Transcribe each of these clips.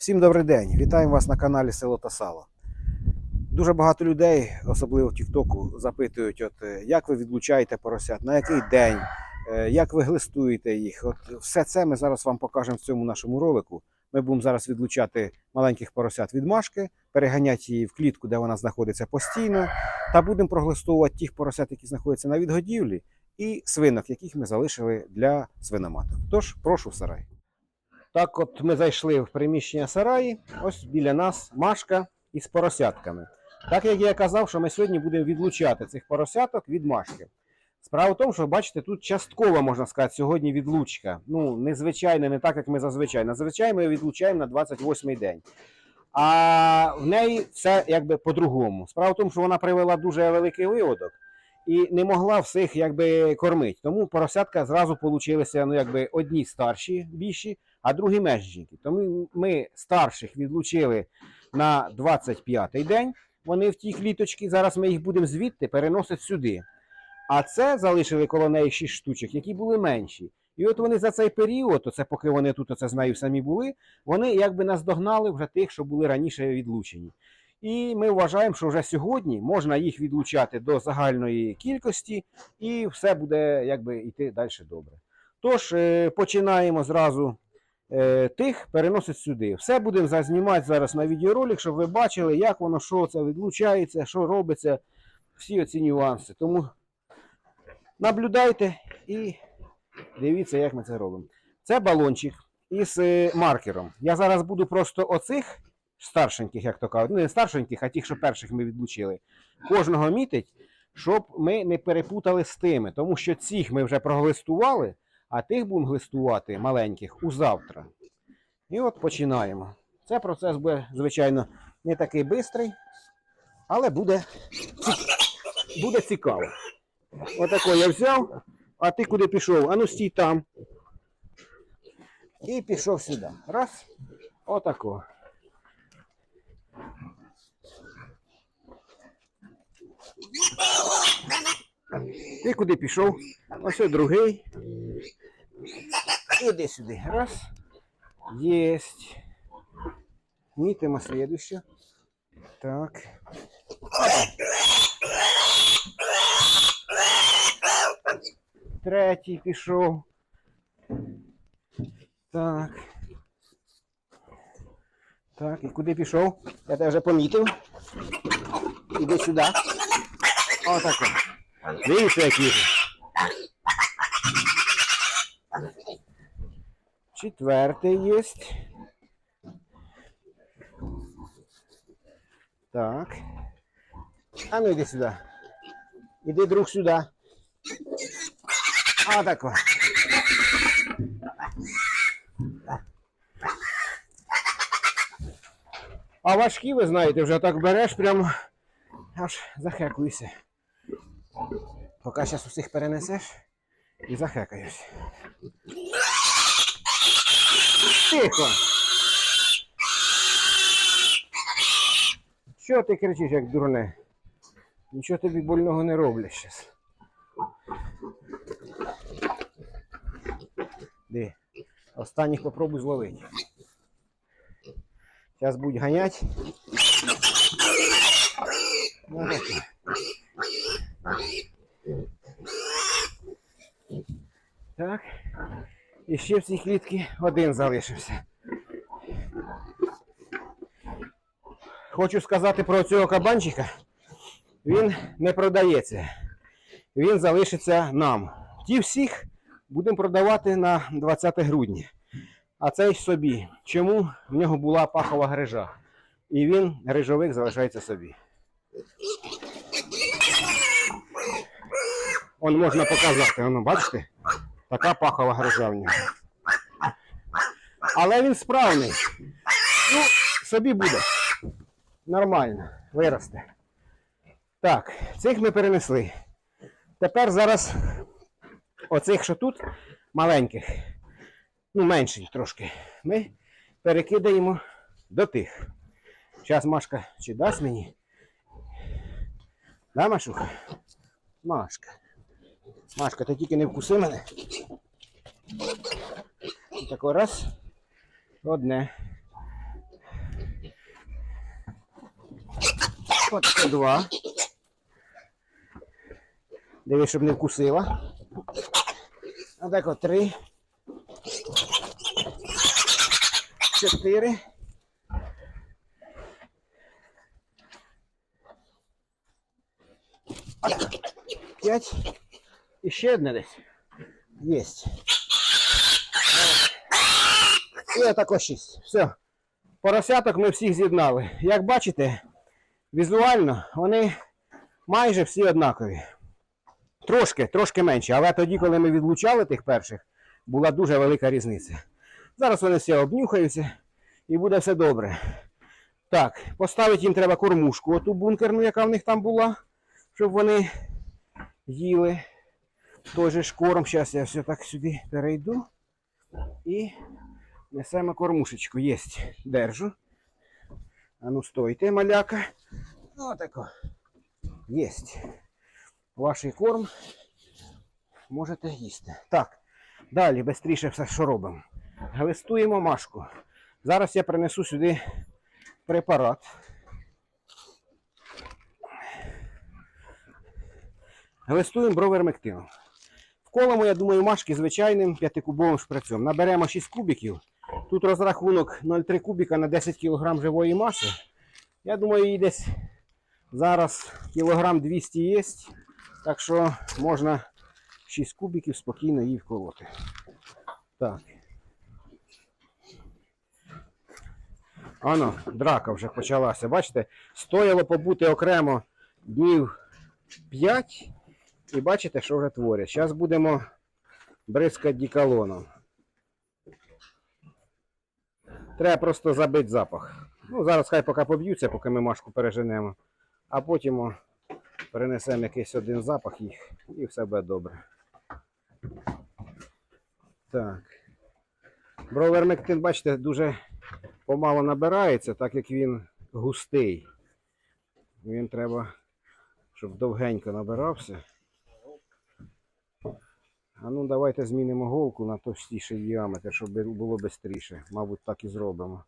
Всім добрий день! Вітаємо вас на каналі Село та Сало. Дуже багато людей, особливо в Тіктоку, запитують, от, е, як ви відлучаєте поросят, на який день, е, як ви глистуєте їх. От, все це ми зараз вам покажемо в цьому нашому ролику. Ми будемо зараз відлучати маленьких поросят від машки, переганяти її в клітку, де вона знаходиться постійно, та будемо проглистовувати тих поросят, які знаходяться на відгодівлі, і свинок, яких ми залишили для свиноматок. Тож, прошу в сарай. Так, от ми зайшли в приміщення сараї. Ось біля нас машка із поросятками. Так як я казав, що ми сьогодні будемо відлучати цих поросяток від машки. Справа в тому, що бачите, тут частково, можна сказати, сьогодні відлучка. Ну, незвичайно, не так, як ми зазвичай. Зазвичай ми відлучаємо на 28-й день. А в неї все якби по-другому. Справа в тому, що вона привела дуже великий виводок і не могла всіх якби кормити. Тому поросятка зразу получилися ну, одні старші більші, а другі межженькі. Тому ми старших відлучили на 25-й день. Вони в ті кліточки. Зараз ми їх будемо звідти переносити сюди. А це залишили коло неї 6 штучок, які були менші. І от вони за цей період, оце поки вони тут оце знаю самі були, вони якби наздогнали вже тих, що були раніше відлучені. І ми вважаємо, що вже сьогодні можна їх відлучати до загальної кількості, і все буде якби йти далі добре. Тож е, починаємо зразу тих переносити сюди. Все будемо зазнімати зараз на відеоролик, щоб ви бачили, як воно, що це відлучається, що робиться, всі оці нюанси. Тому наблюдайте і дивіться, як ми це робимо. Це балончик із е, маркером. Я зараз буду просто оцих старшеньких, як то кажуть, ну не старшеньких, а тих, що перших ми відлучили, кожного мітить, щоб ми не перепутали з тими, тому що цих ми вже проглистували, а тих будемо глистувати маленьких у завтра. І от починаємо. Це процес буде, звичайно, не такий бистрий, але буде, буде цікаво. Отако я взяв, а ти куди пішов? А ну стій там. І пішов сюди. Раз. Отако. Ти куди пішов? Ось другий. Іди сюди. Раз. Єсть. Мітимо слідуще. Так. Третій пішов. Так. Так, і куди пішов? Я тебе вже помітив. Іди сюди. Отако. Дивіться, які. ж. Четвертий є. Так. А ну іди сюди. Іди, друг, сюди. Отако. А важкі, ви знаєте, вже так береш, прямо аж захекуєшся. Поки зараз усіх перенесеш і захекаюсь. Тихо. Що ти кричиш, як дурне? Нічого тобі больного не роблю зараз. Де? Останніх попробуй зловити. Зараз будуть ганять. Ну, таке. Так. І ще в цій клітці один залишився. Хочу сказати про цього кабанчика. Він не продається. Він залишиться нам. Ті всіх будемо продавати на 20 грудня. А цей собі. Чому в нього була пахова грижа? І він, грижовик, залишається собі. Он можна показати, воно, бачите? Така пахова нього. Але він справний. Ну, собі буде. Нормально, виросте. Так, цих ми перенесли. Тепер зараз оцих, що тут, маленьких, ну, менших трошки, ми перекидаємо до тих. Зараз Машка чи дасть мені? Да, Машуха? Машка. Машка, ти тільки не вкуси мене. Так раз. Одне. От два. Дивись, щоб не вкусила. Отак от три. Чотири. П'ять. І ще одне десь. Єсть. І отако шість. Все. Поросяток ми всіх з'єднали. Як бачите, візуально вони майже всі однакові. Трошки, трошки менше. Але тоді, коли ми відлучали тих перших, була дуже велика різниця. Зараз вони всі обнюхаються і буде все добре. Так, поставити їм треба кормушку, оту бункерну, яка в них там була, щоб вони їли той же ж корм. Зараз я все так сюди перейду. І несемо кормушечку. Єсть. Держу. А ну стойте, маляка. Отако. Єсть. Ваш корм можете їсти. Так. Далі швидше все, що робимо. Глистуємо машку. Зараз я принесу сюди препарат. Глистуємо бровермектином. Вколимо, я думаю, машки звичайним п'ятикубовим шприцем. Наберемо 6 кубиків. Тут розрахунок 0,3 кубіка на 10 кг живої маси. Я думаю, її десь зараз кілограм 200 є. Так що можна 6 кубиків спокійно її вколоти. Так. Ано, драка вже почалася. Бачите, стояло побути окремо днів 5. І бачите, що вже творять. Зараз будемо бризкати діколоном. Треба просто забити запах. Ну, зараз хай поки поб'ються, поки ми машку переженемо. А потім перенесемо якийсь один запах їх і все буде добре. Так. Бровермектин, бачите, дуже помало набирається, так як він густий. Він треба, щоб довгенько набирався. А ну давайте змінимо голку на товстіший діаметр, щоб було швидше. Мабуть, так і зробимо.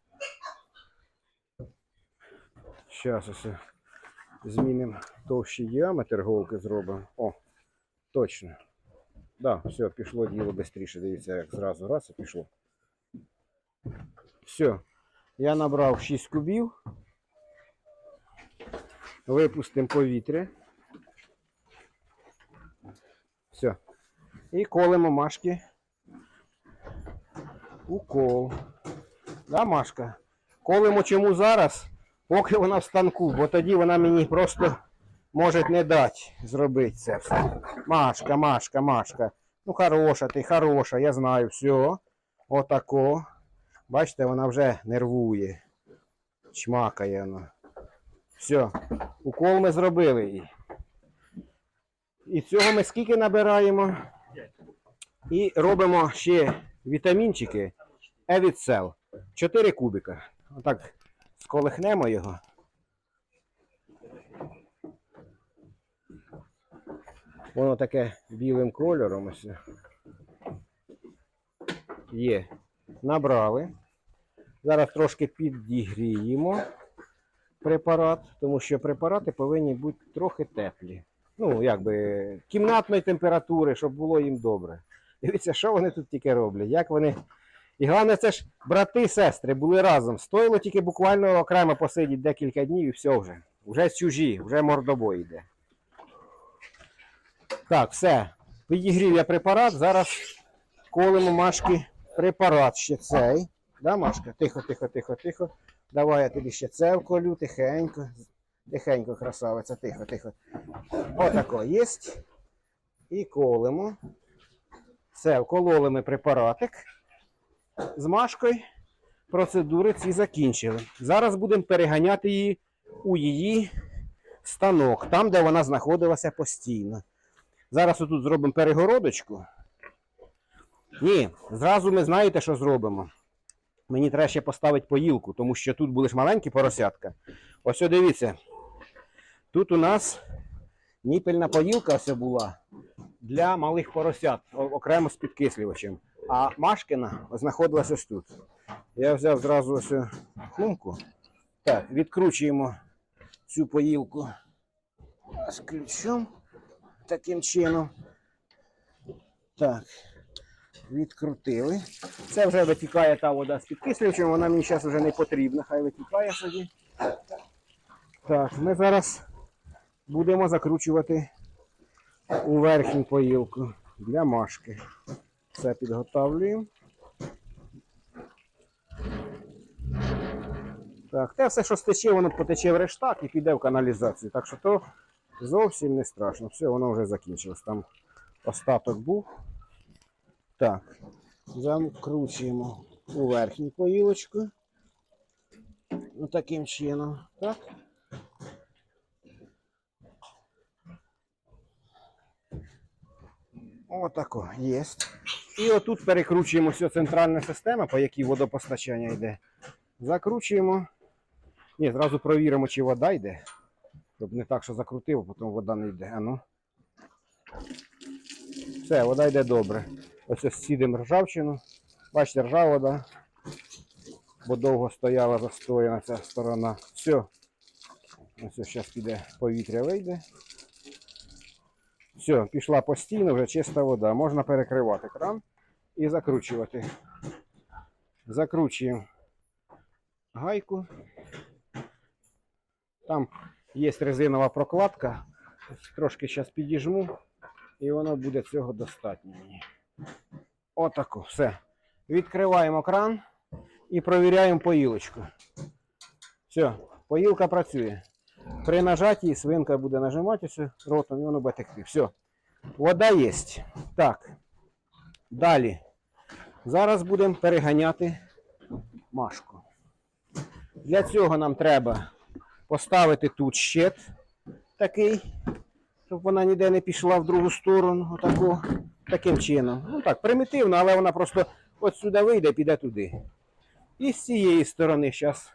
Зараз ось змінимо товщий діаметр голки зробимо. О, точно. Да, все, пішло діло швидше. Дивіться, як зразу раз і пішло. Все. Я набрав 6 кубів. Випустимо повітря. Все. І колемо машки. Укол. Да, Машка? Колемо чому зараз, поки вона в станку, бо тоді вона мені просто може не дати зробити це все. Машка, Машка, Машка. Ну хороша ти, хороша, я знаю, все. Отако. Бачите, вона вже нервує. Чмакає вона. Все. Укол ми зробили їй. І цього ми скільки набираємо? І робимо ще вітамінчики Евіцел. 4 кубика. Отак сколихнемо його. Воно таке білим кольором ось. Є. Набрали. Зараз трошки підігріємо препарат, тому що препарати повинні бути трохи теплі. Ну, якби кімнатної температури, щоб було їм добре. Дивіться, що вони тут тільки роблять, як вони. І головне, це ж брати і сестри були разом. Стоїло тільки буквально окремо посидіти декілька днів і все вже. Вже чужі, вже мордобой йде. Так, все. Підігрів я препарат. Зараз колемо Машки препарат ще цей. Да, Машка? Тихо, тихо, тихо, тихо. Давай я тобі ще це вколю, тихенько. Тихенько, красавиця, тихо, тихо. Отако є. І колемо. Все, вкололи ми препаратик з Машкою. Процедури ці закінчили. Зараз будемо переганяти її у її станок, там, де вона знаходилася постійно. Зараз отут зробимо перегородочку. Ні, зразу ми знаєте, що зробимо. Мені треба ще поставити поїлку, тому що тут були ж маленькі поросятка. Ось дивіться. Тут у нас ніпельна поїлка ось була для малих поросят, окремо з підкислювачем. А Машкина знаходилася ось тут. Я взяв зразу ось клумку. Так, відкручуємо цю поїлку з ключом таким чином. Так, відкрутили. Це вже витікає та вода з підкислювачем, вона мені зараз вже не потрібна, хай витікає собі. Так, ми зараз будемо закручувати у верхню поїлку для машки. Все підготовлюємо. Так, те все, що стече, воно потече в рештак і піде в каналізацію. Так що то зовсім не страшно. Все, воно вже закінчилось. Там остаток був. Так, закручуємо у верхню поїлочку. Ну, таким чином. Так. Отако, є. І отут перекручуємо всю центральна система, по якій водопостачання йде. Закручуємо. Ні, зразу провіримо, чи вода йде. Щоб не так, що закрутив, а потім вода не йде. А. Все, вода йде добре. Ось ось сідемо ржавчину. Бачите, ржава вода. Бо довго стояла застояна ця сторона. Все. Ось зараз піде повітря вийде. Все, пішла постійно, вже чиста вода. Можна перекривати кран і закручувати. Закручуємо гайку. Там є резинова прокладка. Трошки зараз підіжму, і воно буде цього достатньо мені. Отако, все. Відкриваємо кран і провіряємо поїлочку. Все, поїлка працює. При нажатті свинка буде нажиматися ротом і воно буде текти. Все. Вода є. Так. Далі. Зараз будемо переганяти машку. Для цього нам треба поставити тут щит такий, щоб вона ніде не пішла в другу сторону. Отако, таким чином. Ну так, примітивно, але вона просто от сюди вийде, піде туди. І з цієї сторони зараз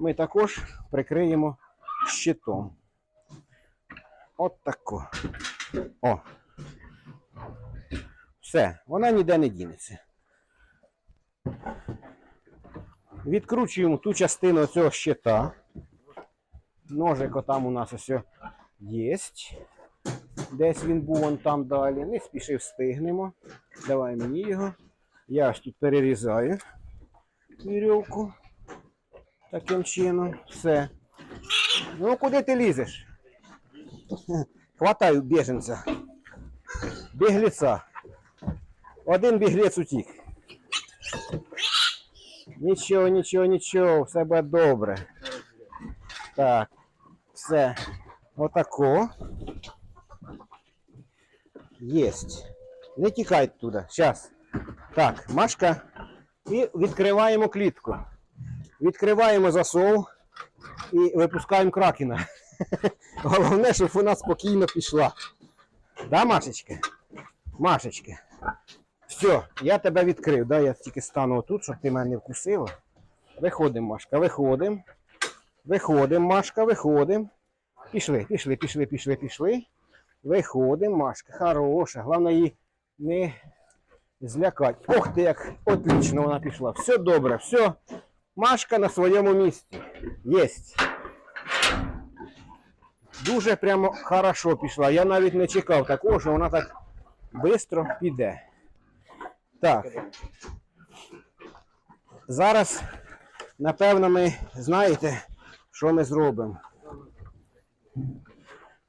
ми також прикриємо щитом. От тако. О. Все, вона ніде не дінеться. Відкручуємо ту частину цього щита. Ножик там у нас ось є. Десь він був вон там далі. Не спіши встигнемо. Давай мені його. Я ось тут перерізаю вірьовку. Таким чином. Все. Ну, куди ти лізеш? Хватаю біженця. Бігліця. Один біглець утік. Нічого, нічого, нічого, все буде добре. Так, все. Отако. Єсть. Не тікай туди. Зараз. Так, Машка. І відкриваємо клітку. Відкриваємо засов і випускаємо кракена. Головне, щоб вона спокійно пішла. Да, Машечка? Машечка. Все, я тебе відкрив. Да? Я тільки стану отут, щоб ти мене не вкусила. Виходимо, Машка, виходимо. Виходимо, Машка, виходимо. Пішли, пішли, пішли, пішли, пішли. Виходимо, Машка. Хороша. Головне її не злякати. Ох ти, як отлично вона пішла. Все добре, все. Машка на своєму місці. Єсть. Дуже прямо хорошо пішла. Я навіть не чекав такого, що вона так швидко піде. Так. Зараз, напевно, ми знаєте, що ми зробимо.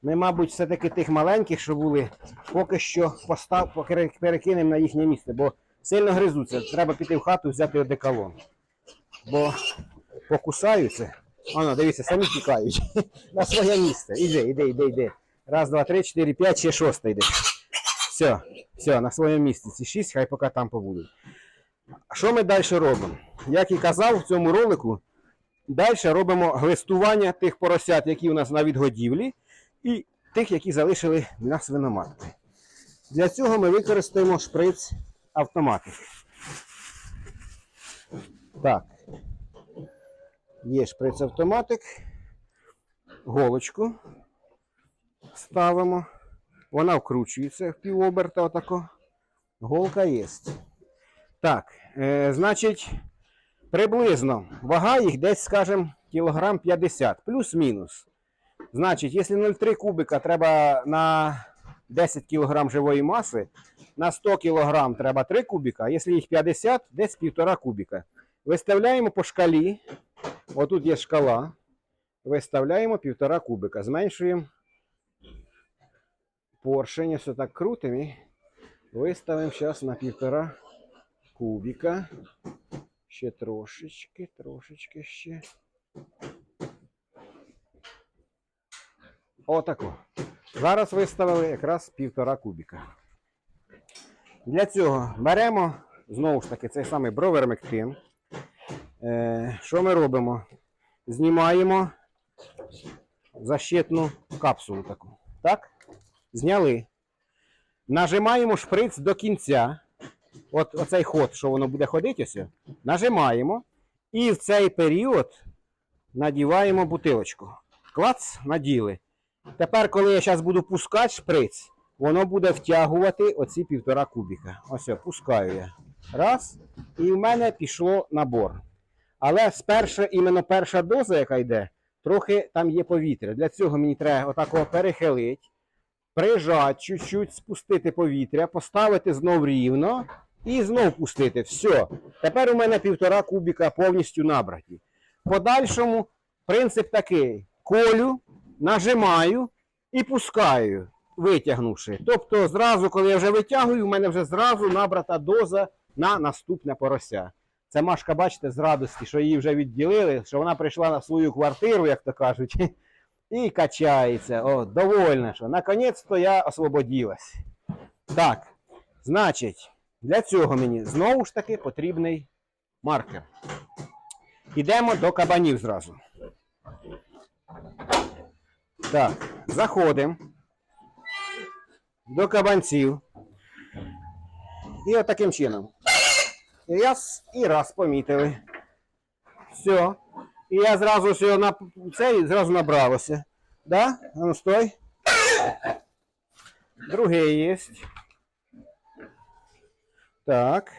Ми, мабуть, все-таки тих маленьких, що були, поки що постав, перекинемо на їхнє місце, бо сильно гризуться. Треба піти в хату взяти одеколон. Бо покусаються. Ано, дивіться, самі тікають. На своє місце. Іди, іди, іди, іди. Раз, два, три, чотири, п'ять, ще шосте йде. Все, все, на своєму місці. Ці шість, хай поки там побудуть. Що ми далі робимо? Як і казав в цьому ролику, далі робимо глистування тих поросят, які у нас на відгодівлі, і тих, які залишили на свиноматки. Для цього ми використаємо шприц автоматик. Так. Є шприц автоматик. Голочку ставимо. Вона вкручується в півоберта отако. Голка є. Так, е, значить, приблизно вага їх десь, скажімо, кілограм 50, плюс-мінус. Значить, якщо 0,3 кубика треба на 10 кг живої маси, на 100 кг треба 3 кубика, а якщо їх 50, десь 1,5 кубика. Виставляємо по шкалі. Отут є шкала. Виставляємо 1,5 кубика. Зменшуємо поршень, все так крутимо і виставимо зараз на 1,5 кубика. Ще трошечки, трошечки ще. Отако. Зараз виставили якраз півтора кубіка. Для цього беремо знову ж таки цей самий бровермектин. Е, що ми робимо? Знімаємо защитну капсулу таку. Так? Зняли. Нажимаємо шприц до кінця. От оцей ход, що воно буде ходити, ось, нажимаємо. І в цей період надіваємо бутилочку. Клац, наділи. Тепер, коли я зараз буду пускати шприц, воно буде втягувати оці півтора кубіка. Ось, пускаю я. Раз. І в мене пішло набор. Але спершу, іменно перша доза, яка йде, трохи там є повітря. Для цього мені треба отакого перехилити, прижати, чуть-чуть спустити повітря, поставити знов рівно і знов пустити. Все. Тепер у мене півтора кубіка повністю набраті. Подальшому принцип такий: колю, нажимаю і пускаю, витягнувши. Тобто, зразу, коли я вже витягую, у мене вже зразу набрата доза на наступне порося. Це Машка, бачите, з радості, що її вже відділили, що вона прийшла на свою квартиру, як то кажуть, і качається. О, довольна, що наконець-то я освободилась. Так, значить, для цього мені знову ж таки потрібний маркер. Ідемо до кабанів зразу. Так, заходимо до кабанців. І от чином. Раз, і раз помітили. Все. І я зразу все на цей зразу набралося. Да? Ну стой. Другий є. Так.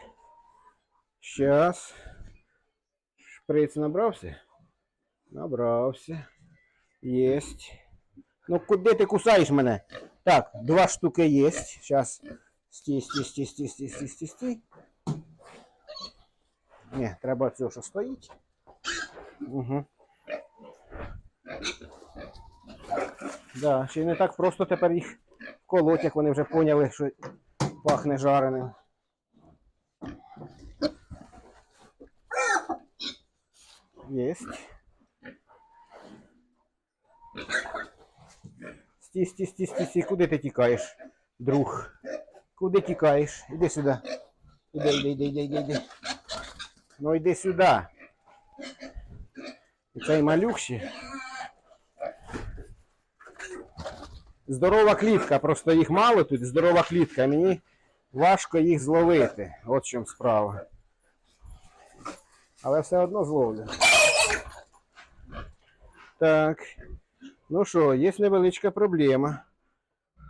Сейчас. Шприц набрався? Набрався. Єсть. Ну куди ти кусаєш мене? Так, два штуки є. Сейчас. Стій, стій, стій, стій, стій, стій, стій, стій. Ні, треба цього, що стоїть. Угу. Да, ще не так просто тепер їх колоть, як вони вже поняли, що пахне жареним. Єсть. Стій, стій, стій, стій, стій. Куди ти тікаєш, друг? Куди тікаєш? Іди сюди. Іди, іди, іди, іди, іди. Ну йди сюди. І цей малюк ще. Здорова клітка, просто їх мало тут, здорова клітка, мені важко їх зловити. От в чому справа. Але все одно зловлю. Так. Ну що, є невеличка проблема.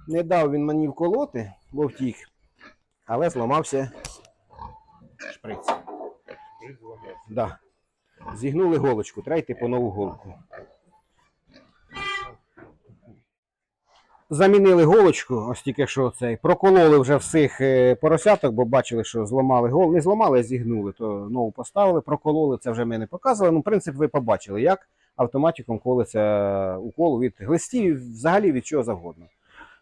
Не дав він мені вколоти, бо втік, але зламався шприц. Да. Зігнули голочку, треба йти по нову голку. Замінили голочку, ось тільки що цей. Прокололи вже всіх е, поросяток, бо бачили, що зламали гол. Не зламали, а зігнули, то нову поставили, прокололи, це вже ми не показували. Ну, принцип ви побачили, як автоматиком колиться укол від глистів, взагалі від чого завгодно.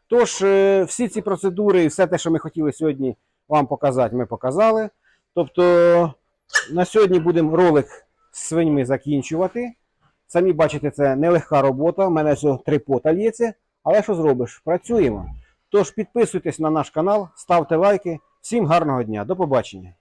Тож, е, всі ці процедури і все те, що ми хотіли сьогодні вам показати, ми показали. Тобто, на сьогодні будемо ролик з свиньми закінчувати. Самі бачите, це нелегка робота. У мене все три пота лється. Але що зробиш? Працюємо. Тож підписуйтесь на наш канал, ставте лайки. Всім гарного дня. До побачення.